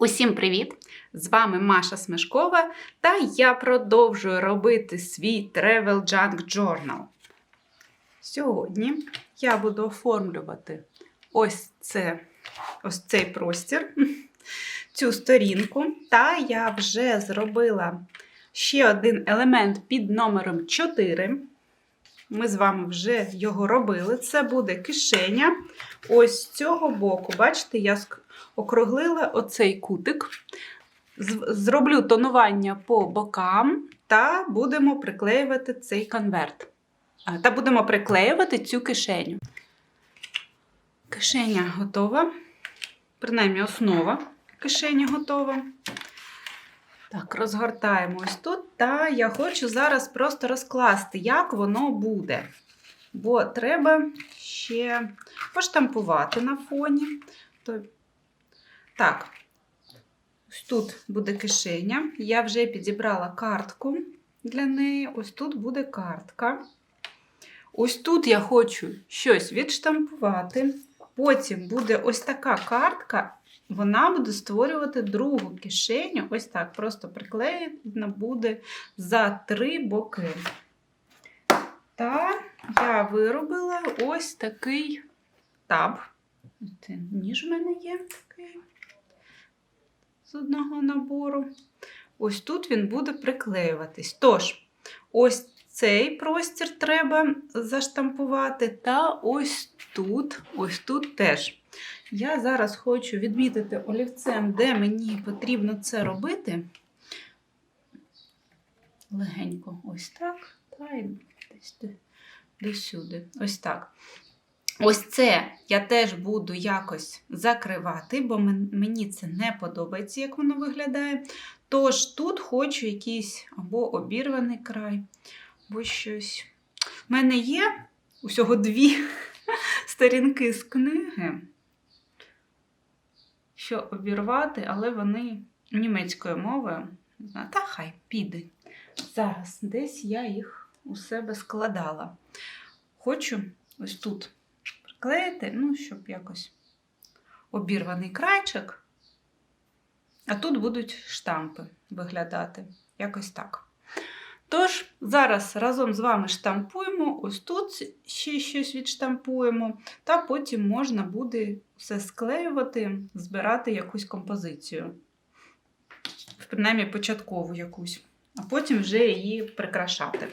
Усім привіт! З вами Маша Смешкова, та я продовжую робити свій Travel Junk Journal. Сьогодні я буду оформлювати ось, це, ось цей простір, цю сторінку. Та я вже зробила ще один елемент під номером 4. Ми з вами вже його робили. Це буде кишеня. Ось з цього боку, бачите, я округлила оцей кутик. Зроблю тонування по бокам та будемо приклеювати цей конверт. Та будемо приклеювати цю кишеню. Кишеня готова. Принаймні, основа кишені готова. Так, розгортаємо ось тут. Та я хочу зараз просто розкласти, як воно буде. Бо треба ще поштампувати на фоні. Так, ось тут буде кишеня. Я вже підібрала картку для неї. Ось тут буде картка. Ось тут я хочу щось відштампувати. Потім буде ось така картка. Вона буде створювати другу кишеню. Ось так, просто приклеєна буде за три боки. Та я виробила ось такий таб. Це ніж в мене є такий з одного набору. Ось тут він буде приклеюватись. Тож, ось цей простір треба заштампувати, та ось тут, ось тут теж. Я зараз хочу відмітити олівцем, де мені потрібно це робити. Легенько ось так, та й десь до- сюди. Ось так. Ось це я теж буду якось закривати, бо мені це не подобається, як воно виглядає. Тож тут хочу якийсь або обірваний край, або щось. У мене є усього дві сторінки з книги, що обірвати, але вони німецькою мовою. Та хай піде. Зараз десь я їх у себе складала. Хочу ось тут приклеїти, ну, щоб якось обірваний крайчик. А тут будуть штампи виглядати. Якось так. Тож, зараз разом з вами штампуємо, ось тут ще щось відштампуємо, та потім можна буде все склеювати, збирати якусь композицію. Принаймні початкову якусь, а потім вже її прикрашати.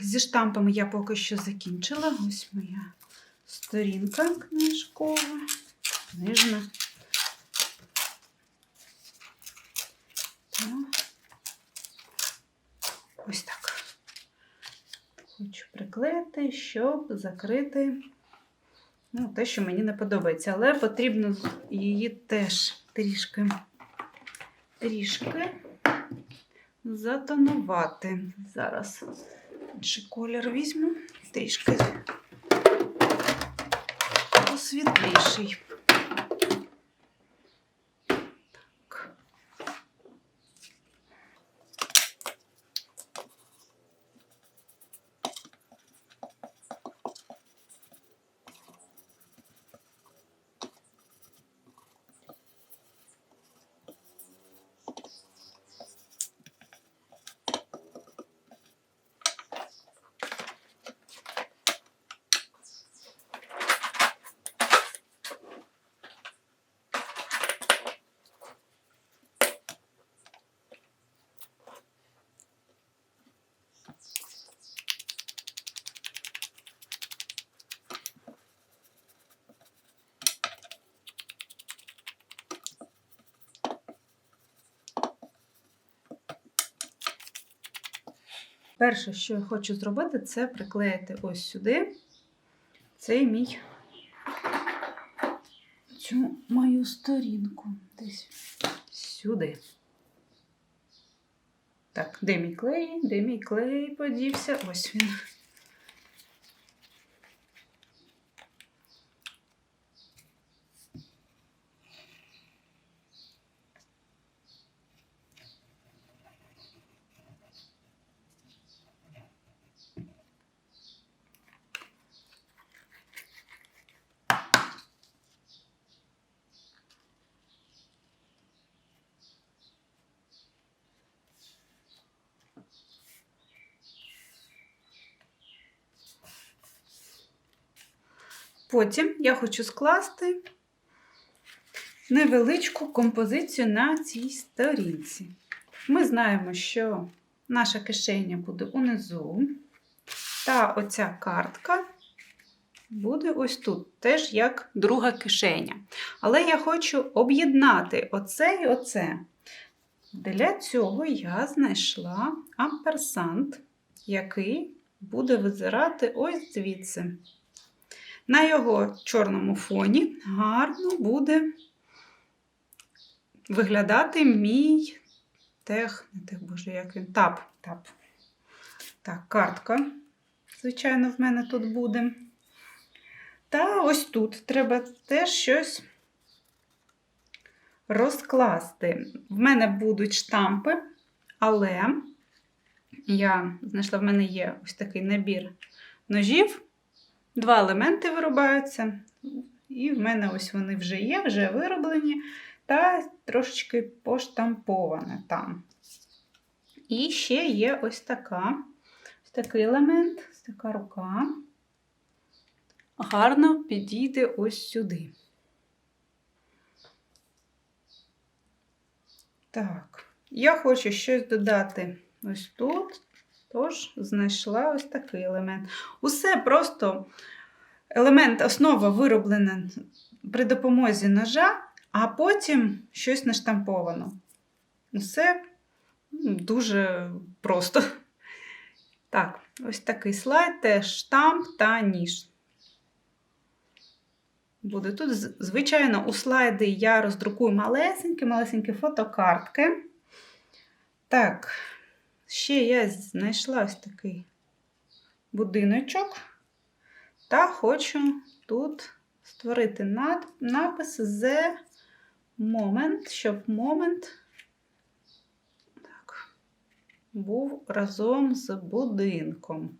Зі штампами я поки що закінчила. Ось моя сторінка книжкова, книжна. Ось так. Хочу приклеїти, щоб закрити ну, те, що мені не подобається. Але потрібно її теж трішки, трішки затонувати. Зараз інший колір візьму, трішки посвітліший. Так. Перше, що я хочу зробити, це приклеїти ось сюди цей мій цю мою сторінку. Десь сюди. Так, де мій клей? Де мій клей подівся? Ось він. Потім я хочу скласти невеличку композицію на цій сторінці. Ми знаємо, що наша кишеня буде унизу, та оця картка буде ось тут, теж як друга кишеня. Але я хочу об'єднати оце і оце. Для цього я знайшла амперсант, який буде визирати ось звідси. На його чорному фоні гарно буде виглядати мій тех, не тех, боже, як він, тап. тап. Так, картка, звичайно, в мене тут буде. Та ось тут треба теж щось розкласти. В мене будуть штампи, але я знайшла, в мене є ось такий набір ножів. Два елементи вирубаються, і в мене ось вони вже є, вже вироблені, та трошечки поштамповане там. І ще є ось така, ось такий елемент, ось така рука. Гарно підійде ось сюди. Так, я хочу щось додати ось тут. Тож, знайшла ось такий елемент. Усе просто елемент, основа вироблена при допомозі ножа, а потім щось наштамповано. Усе дуже просто. Так, ось такий слайд, теж штамп та ніж. Буде тут, звичайно, у слайди я роздрукую малесенькі-малесенькі фотокартки. Так. Ще я знайшла ось такий будиночок та хочу тут створити напис The Moment, щоб момент так, був разом з будинком.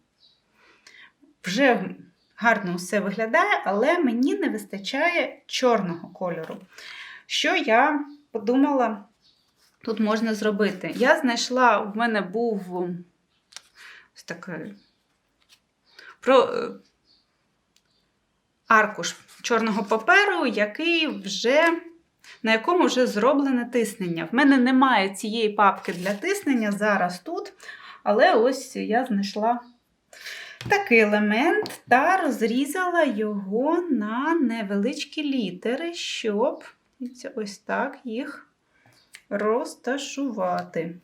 Вже гарно все виглядає, але мені не вистачає чорного кольору. Що я подумала тут можна зробити? Я знайшла, в мене був ось такий про аркуш чорного паперу, який вже, на якому вже зроблене тиснення. В мене немає цієї папки для тиснення зараз тут, але ось я знайшла такий елемент та розрізала його на невеличкі літери, щоб ось так їх розташувати.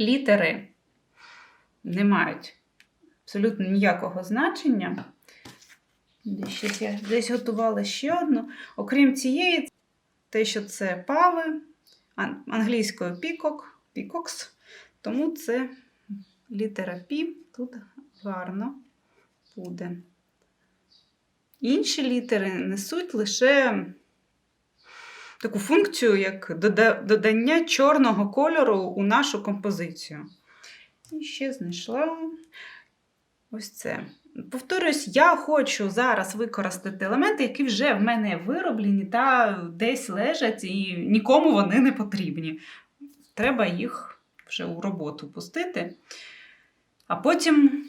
Літери не мають абсолютно ніякого значення. Десь я десь готувала ще одну. Окрім цієї, те, що це пави, англійською пікок, пікокс, тому це літера Пі тут гарно буде. Інші літери несуть лише таку функцію, як додання чорного кольору у нашу композицію. І ще знайшла ось це. Повторюсь, я хочу зараз використати елементи, які вже в мене вироблені та десь лежать, і нікому вони не потрібні. Треба їх вже у роботу пустити, а потім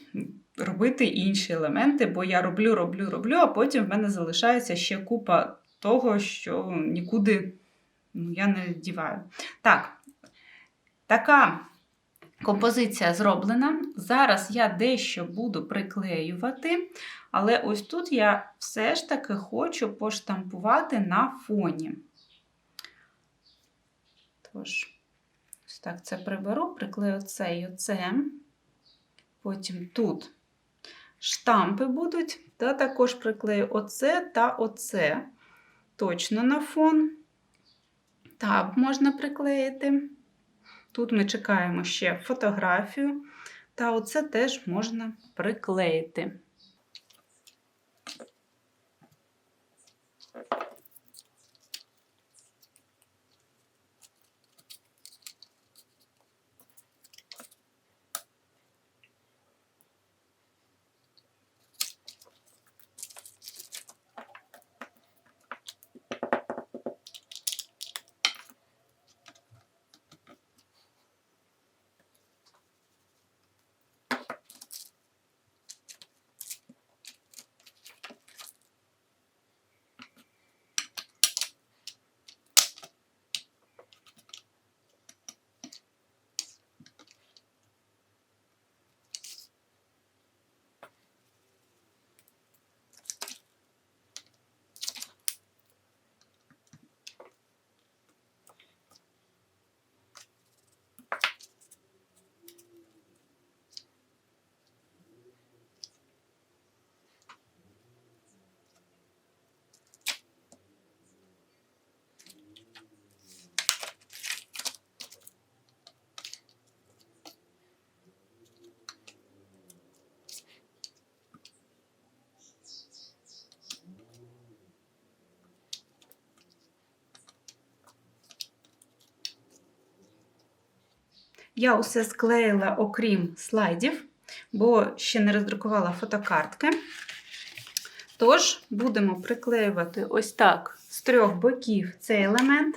робити інші елементи, бо я роблю, роблю, роблю, а потім в мене залишається ще купа того, що нікуди ну, я не діваю. Так, така. Композиція зроблена. Зараз я дещо буду приклеювати, але ось тут я все ж таки хочу поштампувати на фоні. Тож, ось так це приберу, приклею це і оце. Потім тут штампи будуть, та також приклею оце та оце. Точно на фон. Таб можна приклеїти. Тут ми чекаємо ще фотографію, та оце теж можна приклеїти. Я усе склеїла, окрім слайдів, бо ще не роздрукувала фотокартки. Тож, будемо приклеювати ось так з трьох боків цей елемент.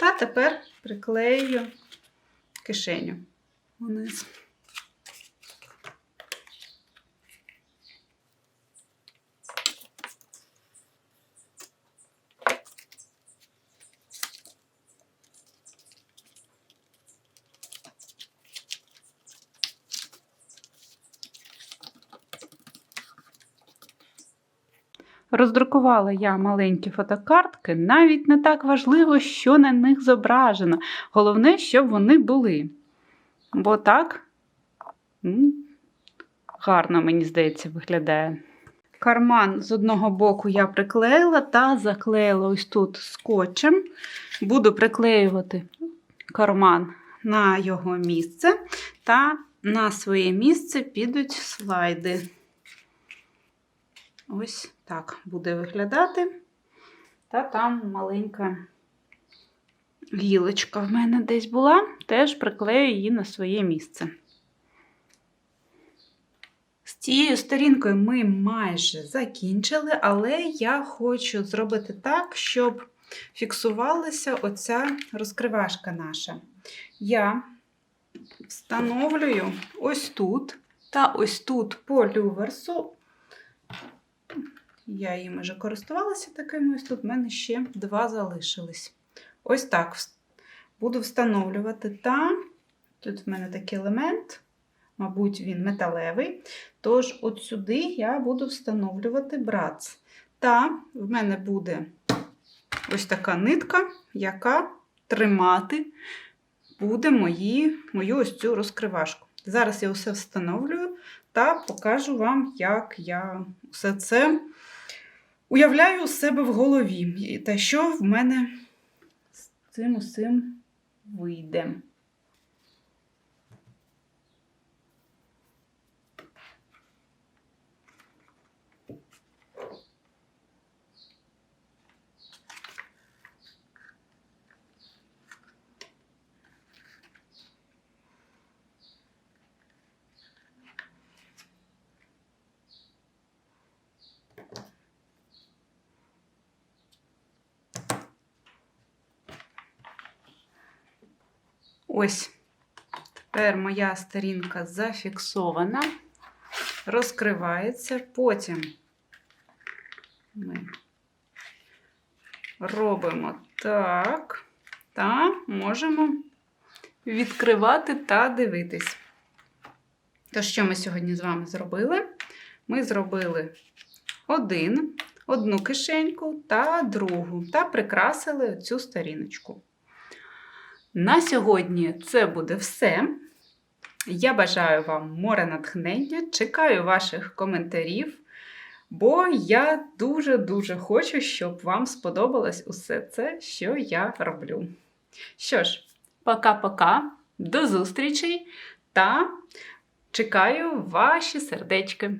Та тепер приклею кишеню вниз. Роздрукувала я маленькі фотокартки, навіть не так важливо, що на них зображено. Головне, щоб вони були. Бо так гарно, мені здається, виглядає. Карман з одного боку я приклеїла та заклеїла ось тут скотчем. Буду приклеювати карман на його місце та на своє місце підуть слайди. Ось так буде виглядати. Та там маленька гілочка в мене десь була, теж приклею її на своє місце. З цією сторінкою ми майже закінчили, але я хочу зробити так, щоб фіксувалася оця розкривашка наша. Я встановлюю ось тут та ось тут по люверсу. Я їм вже користувалася такими, ось тут в мене ще два залишились. Ось так буду встановлювати. Та тут в мене такий елемент, мабуть, він металевий. Тож, от сюди я буду встановлювати брац. Та в мене буде ось така нитка, яка тримати буде мої, мою ось цю розкривашку. Зараз я все встановлюю та покажу вам, як я все це уявляю у себе в голові. І Та що в мене з цим усім вийде. Ось тепер моя сторінка зафіксована, розкривається. Потім ми робимо так, та можемо відкривати та дивитись. То, що ми сьогодні з вами зробили? Ми зробили один, одну кишеньку та другу, та прикрасили цю сторіночку. На сьогодні це буде все. Я бажаю вам море натхнення, чекаю ваших коментарів, бо я дуже-дуже хочу, щоб вам сподобалось усе це, що я роблю. Що ж, пока-пока, до зустрічей та чекаю ваші сердечки.